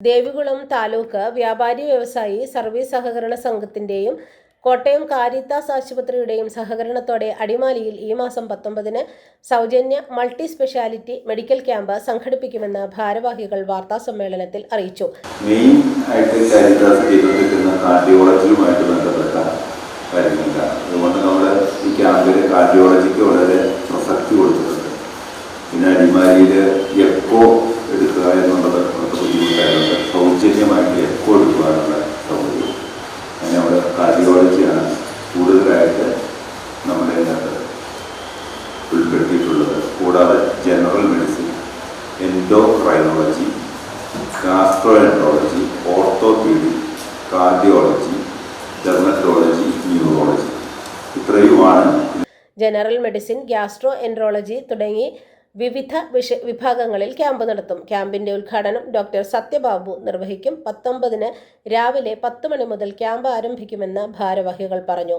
ദേവികുളം താലൂക്ക് വ്യാപാരി വ്യവസായി സർവീസ് സഹകരണ സംഘത്തിന്റെയും കോട്ടയം കാരിത്താസ് ആശുപത്രിയുടെയും സഹകരണത്തോടെ അടിമാലിയിൽ ഈ മാസം പത്തൊമ്പതിന് സൗജന്യ മൾട്ടി സ്പെഷ്യാലിറ്റി മെഡിക്കൽ ക്യാമ്പ് സംഘടിപ്പിക്കുമെന്ന് ഭാരവാഹികൾ വാർത്താ സമ്മേളനത്തിൽ അറിയിച്ചു. ആയിട്ട് അതുകൊണ്ട് നമ്മൾ ഈ ക്യാമ്പിൽ പ്രസക്തി പിന്നെ അടിമാലിയിൽ endocrinology gastroenterology orthopaedic cardiology dermatology neurology ഇത്രയുമാണ് ജനറൽ മെഡിസിൻ ഗ്യാസ്ട്രോ എൻട്രോളജി തുടങ്ങി വിവിധ വിഷ വിഭാഗങ്ങളിൽ ക്യാമ്പ് നടത്തും. ക്യാമ്പിന്റെ ഉദ്ഘാടനം ഡോക്ടർ സത്യബാബു നിർവഹിക്കും. പത്തൊമ്പതിന് രാവിലെ പത്ത് മണി മുതൽ ക്യാമ്പ് ആരംഭിക്കുമെന്ന് ഭാരവാഹികൾ പറഞ്ഞു.